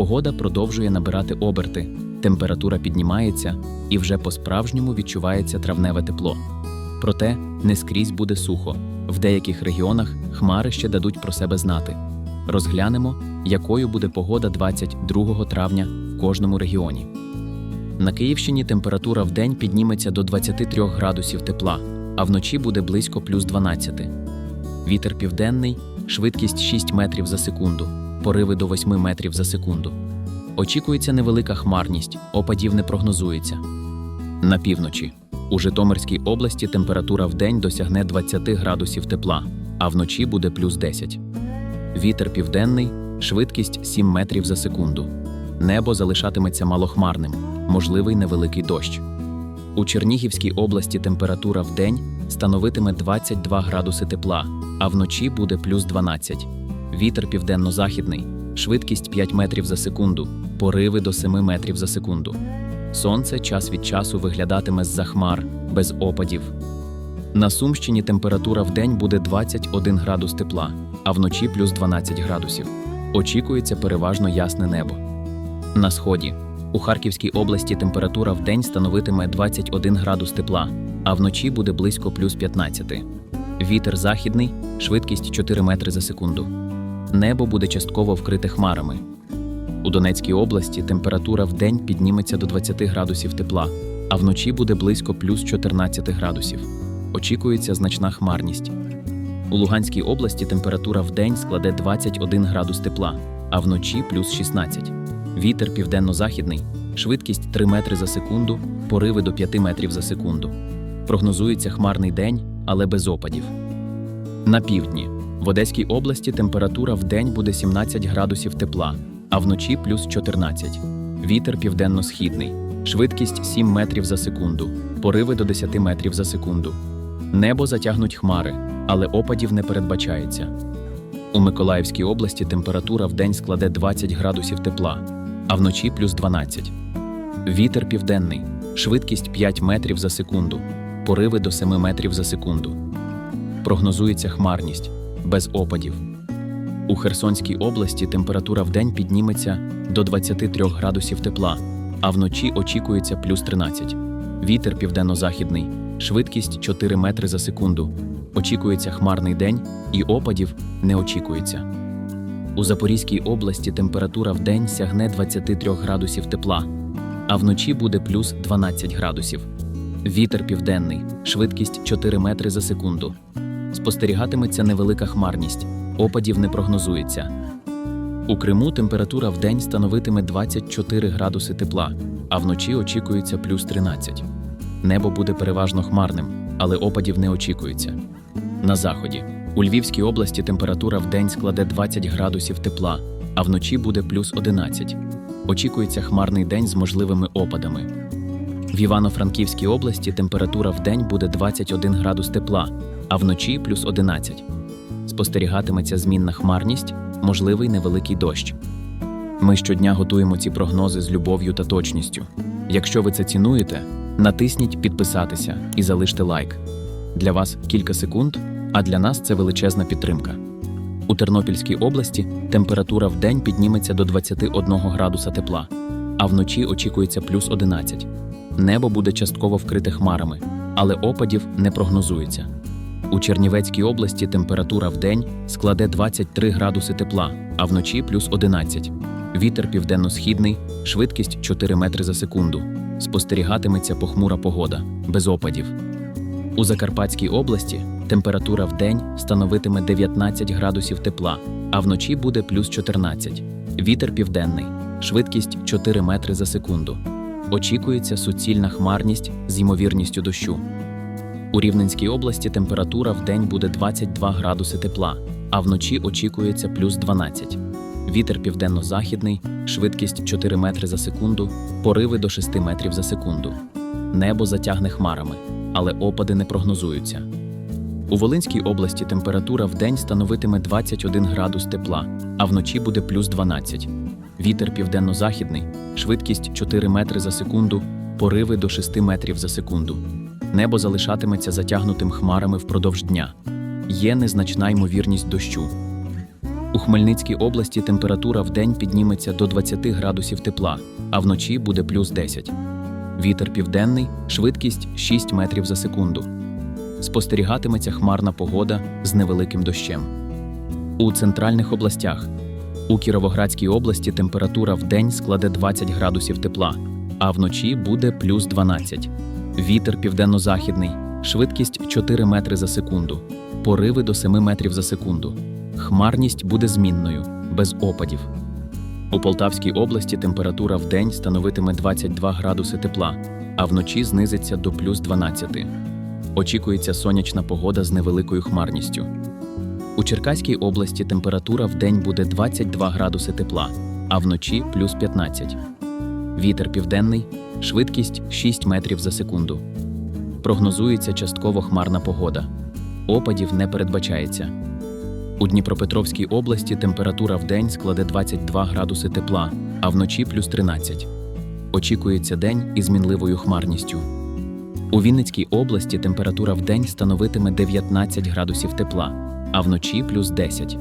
Погода продовжує набирати оберти, температура піднімається і вже по-справжньому відчувається травневе тепло. Проте не скрізь буде сухо. В деяких регіонах хмари ще дадуть про себе знати. Розглянемо, якою буде погода 22 травня в кожному регіоні. На Київщині температура в день підніметься до 23 градусів тепла, а вночі буде близько плюс 12. Вітер південний, швидкість 6 метрів за секунду, пориви до 8 метрів за секунду. Очікується невелика хмарність, опадів не прогнозується. На півночі. У Житомирській області температура в день досягне 20 градусів тепла, а вночі буде плюс 10. Вітер південний, швидкість 7 метрів за секунду. Небо залишатиметься малохмарним, можливий невеликий дощ. У Чернігівській області температура в день становитиме 22 градуси тепла, а вночі буде плюс 12. Вітер південно-західний, швидкість 5 метрів за секунду, пориви до 7 метрів за секунду. Сонце час від часу виглядатиме з-за хмар, без опадів. На Сумщині температура в день буде 21 градус тепла, а вночі плюс 12 градусів. Очікується переважно ясне небо. На сході. У Харківській області температура в день становитиме 21 градус тепла, а вночі буде близько плюс 15. Вітер західний, швидкість 4 метри за секунду. Небо буде частково вкрите хмарами. У Донецькій області температура в день підніметься до 20 градусів тепла, а вночі буде близько плюс 14 градусів. Очікується значна хмарність. У Луганській області температура в день складе 21 градус тепла, а вночі плюс 16. Вітер південно-західний, швидкість 3 метри за секунду, пориви до 5 метрів за секунду. Прогнозується хмарний день, але без опадів. На півдні. В Одеській області температура в день буде 17 градусів тепла, а вночі плюс 14. Вітер південно-східний, швидкість 7 метрів за секунду, пориви до 10 метрів за секунду. Небо затягнуть хмари, але опадів не передбачається. У Миколаївській області температура в день складе 20 градусів тепла, а вночі плюс 12. Вітер південний, швидкість 5 метрів за секунду, пориви до 7 метрів за секунду. Прогнозується хмарність, без опадів. У Херсонській області температура в день підніметься до 23 градусів тепла, а вночі очікується плюс 13. Вітер південно-західний, швидкість 4 метри за секунду. Очікується хмарний день і опадів не очікується. У Запорізькій області температура в день сягне 23 градусів тепла, а вночі буде плюс 12 градусів. Вітер південний, швидкість 4 метри за секунду. Спостерігатиметься невелика хмарність, опадів не прогнозується. У Криму температура в день становитиме 24 градуси тепла, а вночі очікується плюс 13. Небо буде переважно хмарним, але опадів не очікується. На заході. У Львівській області температура в день складе 20 градусів тепла, а вночі буде плюс 11. Очікується хмарний день з можливими опадами. В Івано-Франківській області температура в день буде 21 градус тепла, а вночі плюс 11. Спостерігатиметься змінна хмарність, можливий невеликий дощ. Ми щодня готуємо ці прогнози з любов'ю та точністю. Якщо ви це цінуєте, натисніть підписатися і залиште лайк. Для вас кілька секунд, а для нас це величезна підтримка. У Тернопільській області температура в день підніметься до 21 градуса тепла, а вночі очікується плюс 11. Небо буде частково вкрите хмарами, але опадів не прогнозується. У Чернівецькій області температура в день складе 23 градуси тепла, а вночі плюс 11. Вітер південно-східний, швидкість 4 метри за секунду. Спостерігатиметься похмура погода, без опадів. У Закарпатській області температура в день становитиме 19 градусів тепла, а вночі буде плюс 14. Вітер південний, швидкість 4 метри за секунду. Очікується суцільна хмарність з ймовірністю дощу. У Рівненській області температура в день буде 22 градуси тепла, а вночі очікується плюс 12. Вітер південно-західний, швидкість 4 метри за секунду, пориви до 6 метрів за секунду. Небо затягне хмарами, але опади не прогнозуються. У Волинській області температура в день становитиме 21 градус тепла, а вночі буде плюс 12. Вітер південно-західний, швидкість 4 метри за секунду, пориви до 6 метрів за секунду. Небо залишатиметься затягнутим хмарами впродовж дня. Є незначна ймовірність дощу. У Хмельницькій області температура вдень підніметься до 20 градусів тепла, а вночі буде плюс 10. Вітер південний, швидкість 6 метрів за секунду. Спостерігатиметься хмарна погода з невеликим дощем. У центральних областях у Кіровоградській області температура вдень складе 20 градусів тепла, а вночі буде плюс 12. Вітер південно-західний, швидкість 4 метри за секунду, пориви до 7 метрів за секунду. Хмарність буде змінною, без опадів. У Полтавській області температура вдень становитиме 22 градуси тепла, а вночі знизиться до плюс 12. Очікується сонячна погода з невеликою хмарністю. У Черкаській області температура вдень буде 22 градуси тепла, а вночі плюс 15. Вітер південний, швидкість 6 метрів за секунду. Прогнозується частково хмарна погода. Опадів не передбачається. У Дніпропетровській області температура вдень складе 22 градуси тепла, а вночі плюс 13. Очікується день із мінливою хмарністю. У Вінницькій області температура вдень становитиме 19 градусів тепла, а вночі плюс 10.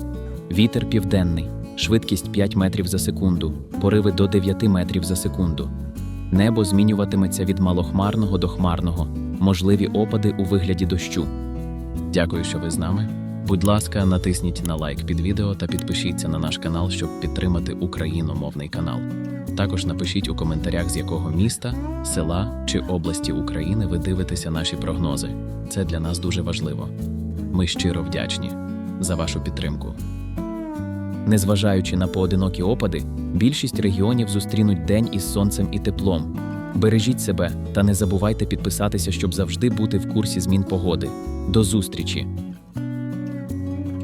Вітер південний, швидкість 5 метрів за секунду, пориви до 9 метрів за секунду. Небо змінюватиметься від малохмарного до хмарного, можливі опади у вигляді дощу. Дякую, що ви з нами. Будь ласка, натисніть на лайк під відео та підпишіться на наш канал, щоб підтримати україномовний канал. Також напишіть у коментарях, з якого міста, села чи області України ви дивитеся наші прогнози. Це для нас дуже важливо. Ми щиро вдячні за вашу підтримку. Незважаючи на поодинокі опади, більшість регіонів зустрінуть день із сонцем і теплом. Бережіть себе та не забувайте підписатися, щоб завжди бути в курсі змін погоди. До зустрічі!